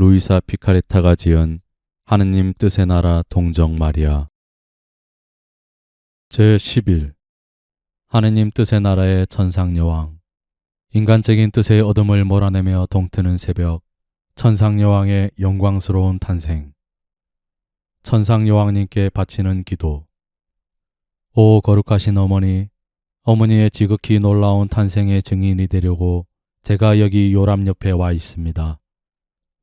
루이사 피카레타가 지은 하느님 뜻의 나라 동정 말이야. 제11 하느님 뜻의 나라의 천상여왕 인간적인 뜻의 어둠을 몰아내며 동트는 새벽 천상여왕의 영광스러운 탄생 천상여왕님께 바치는 기도 오 거룩하신 어머니 어머니의 지극히 놀라운 탄생의 증인이 되려고 제가 여기 요람 옆에 와 있습니다.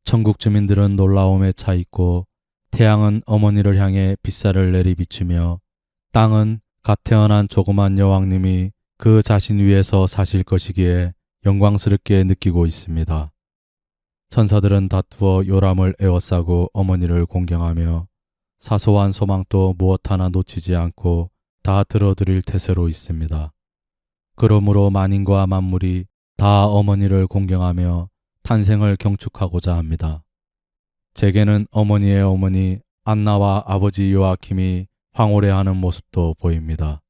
천국 주민들은 놀라움에 차 있고 태양은 어머니를 향해 빛살을 내리비추며 땅은 갓 태어난 조그만 여왕님이 그 자신 위에서 사실 것이기에 영광스럽게 느끼고 있습니다. 천사들은 다투어 요람을 에워싸고 어머니를 공경하며 사소한 소망도 무엇 하나 놓치지 않고 다 들어드릴 태세로 있습니다. 그러므로 만인과 만물이 다 어머니를 공경하며 탄생을 경축하고자 합니다. 제게는 어머니의 어머니 안나와 아버지 요아킴이 황홀해하는 모습도 보입니다.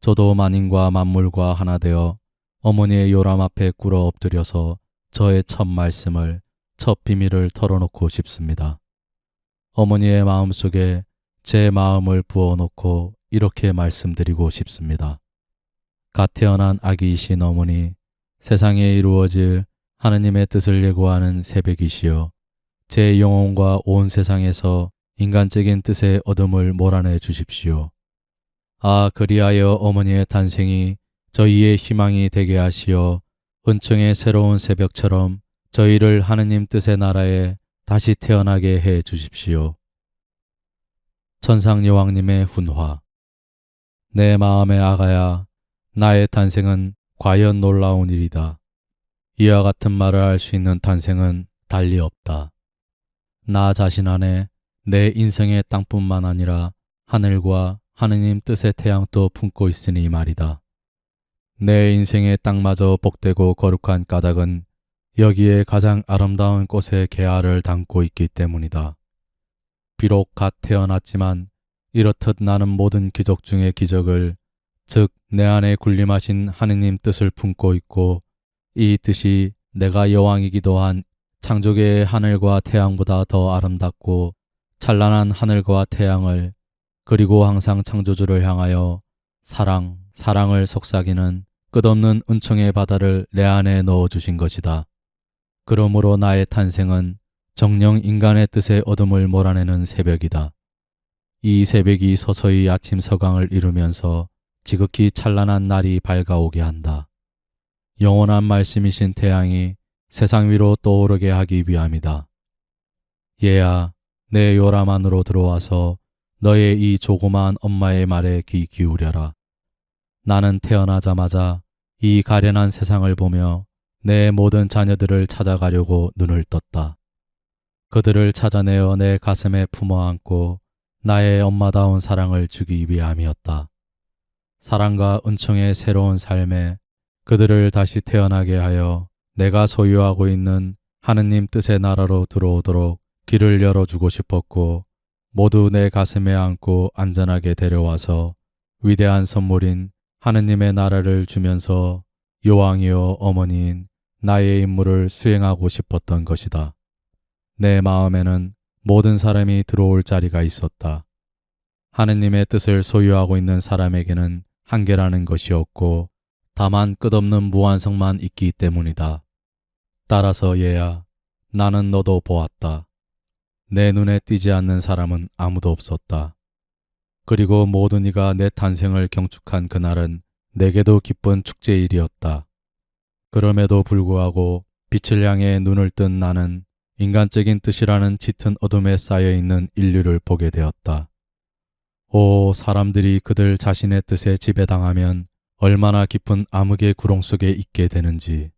저도 만인과 만물과 하나 되어 어머니의 요람 앞에 꿇어 엎드려서 저의 첫 말씀을 첫 비밀을 털어놓고 싶습니다. 어머니의 마음속에 제 마음을 부어놓고 이렇게 말씀드리고 싶습니다. 갓 태어난 아기이신 어머니, 세상에 이루어질 하느님의 뜻을 예고하는 새벽이시여, 제 영혼과 온 세상에서 인간적인 뜻의 어둠을 몰아내 주십시오. 아, 그리하여 어머니의 탄생이 저희의 희망이 되게 하시어 은총의 새로운 새벽처럼 저희를 하느님 뜻의 나라에 다시 태어나게 해 주십시오. 천상 여왕님의 훈화 내 마음의 아가야 나의 탄생은 과연 놀라운 일이다. 이와 같은 말을 할 수 있는 탄생은 달리 없다. 나 자신 안에 내 인생의 땅뿐만 아니라 하늘과 하느님 뜻의 태양도 품고 있으니 말이다. 내 인생의 땅마저 복되고 거룩한 까닭은 여기에 가장 아름다운 꽃의 개화를 담고 있기 때문이다. 비록 갓 태어났지만 이렇듯 나는 모든 기적 중의 기적을 즉 내 안에 군림하신 하느님 뜻을 품고 있고 이 뜻이 내가 여왕이기도 한 창조계의 하늘과 태양보다 더 아름답고 찬란한 하늘과 태양을 그리고 항상 창조주를 향하여 사랑, 사랑을 속삭이는 끝없는 은총의 바다를 내 안에 넣어 주신 것이다. 그러므로 나의 탄생은 정령 인간의 뜻의 어둠을 몰아내는 새벽이다. 이 새벽이 서서히 아침 서강을 이루면서 지극히 찬란한 날이 밝아오게 한다. 영원한 말씀이신 태양이 세상 위로 떠오르게 하기 위함이다. 얘야, 내 요람 안으로 들어와서 너의 이 조그마한 엄마의 말에 귀 기울여라. 나는 태어나자마자 이 가련한 세상을 보며 내 모든 자녀들을 찾아가려고 눈을 떴다. 그들을 찾아내어 내 가슴에 품어 안고 나의 엄마다운 사랑을 주기 위함이었다. 사랑과 은총의 새로운 삶에 그들을 다시 태어나게 하여 내가 소유하고 있는 하느님 뜻의 나라로 들어오도록 길을 열어주고 싶었고 모두 내 가슴에 안고 안전하게 데려와서 위대한 선물인 하느님의 나라를 주면서 요왕이요 어머니인 나의 임무를 수행하고 싶었던 것이다. 내 마음에는 모든 사람이 들어올 자리가 있었다. 하느님의 뜻을 소유하고 있는 사람에게는 한계라는 것이 없고 다만 끝없는 무한성만 있기 때문이다. 따라서 얘야, 나는 너도 보았다. 내 눈에 띄지 않는 사람은 아무도 없었다. 그리고 모든 이가 내 탄생을 경축한 그날은 내게도 기쁜 축제일이었다. 그럼에도 불구하고 빛을 향해 눈을 뜬 나는 인간적인 뜻이라는 짙은 어둠에 쌓여 있는 인류를 보게 되었다. 오, 사람들이 그들 자신의 뜻에 지배당하면 얼마나 깊은 암흑의 구렁 속에 있게 되는지.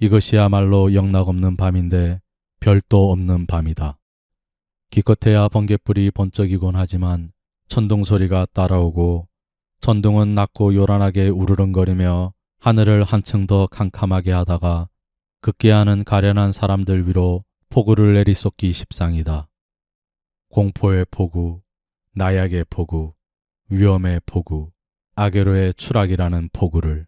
이것이야말로 영락없는 밤인데 별도 없는 밤이다. 기껏해야 번개불이 번쩍이곤 하지만 천둥 소리가 따라오고 천둥은 낮고 요란하게 우르릉거리며 하늘을 한층 더 캄캄하게 하다가 극기하는 가련한 사람들 위로 폭우를 내리쏟기 십상이다. 공포의 폭우, 나약의 폭우, 위험의 폭우, 악애로의 추락이라는 폭우를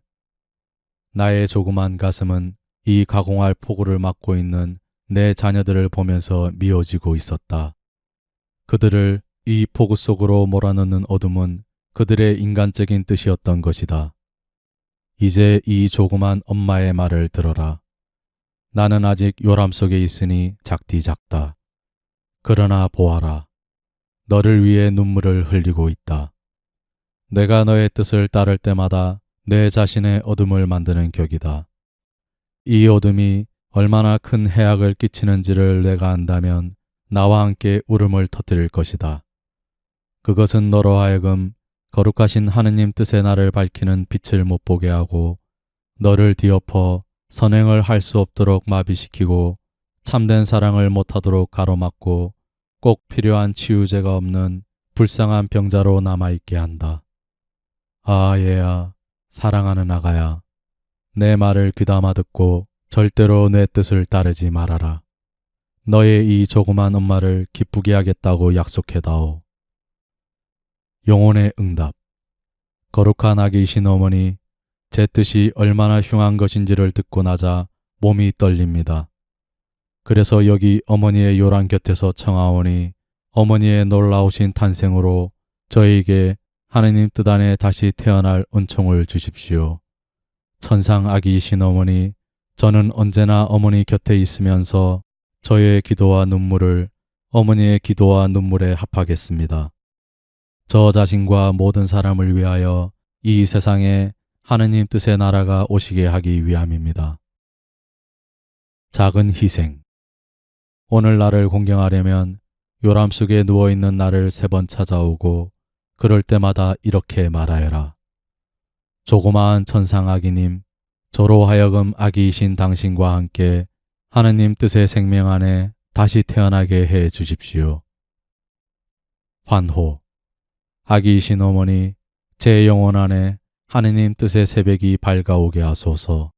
나의 조그만 가슴은 이 가공할 폭우를 막고 있는 내 자녀들을 보면서 미워지고 있었다. 그들을 이 폭우 속으로 몰아넣는 어둠은 그들의 인간적인 뜻이었던 것이다. 이제 이 조그만 엄마의 말을 들어라. 나는 아직 요람 속에 있으니 작디 작다. 그러나 보아라. 너를 위해 눈물을 흘리고 있다. 내가 너의 뜻을 따를 때마다 내 자신의 어둠을 만드는 격이다. 이 어둠이 얼마나 큰 해악을 끼치는지를 내가 안다면 나와 함께 울음을 터뜨릴 것이다. 그것은 너로 하여금 거룩하신 하느님 뜻의 날을 밝히는 빛을 못 보게 하고 너를 뒤엎어 선행을 할 수 없도록 마비시키고 참된 사랑을 못하도록 가로막고 꼭 필요한 치유제가 없는 불쌍한 병자로 남아있게 한다. 아, 얘야, 사랑하는 아가야. 내 말을 귀담아 듣고 절대로 내 뜻을 따르지 말아라. 너의 이 조그만 엄마를 기쁘게 하겠다고 약속해다오. 영혼의 응답. 거룩한 아기이신 어머니, 제 뜻이 얼마나 흉한 것인지를 듣고 나자 몸이 떨립니다. 그래서 여기 어머니의 요란 곁에서 청하오니 어머니의 놀라우신 탄생으로 저에게 하느님 뜻 안에 다시 태어날 은총을 주십시오. 천상 아기이신 어머니, 저는 언제나 어머니 곁에 있으면서 저의 기도와 눈물을 어머니의 기도와 눈물에 합하겠습니다. 저 자신과 모든 사람을 위하여 이 세상에 하느님 뜻의 나라가 오시게 하기 위함입니다. 작은 희생. 오늘 나를 공경하려면 요람 속에 누워 있는 나를 세 번 찾아오고 그럴 때마다 이렇게 말하여라. 조그마한 천상 아기님, 저로 하여금 아기이신 당신과 함께 하느님 뜻의 생명 안에 다시 태어나게 해 주십시오. 환호. 아기이신 어머니, 제 영혼 안에 하느님 뜻의 새벽이 밝아오게 하소서.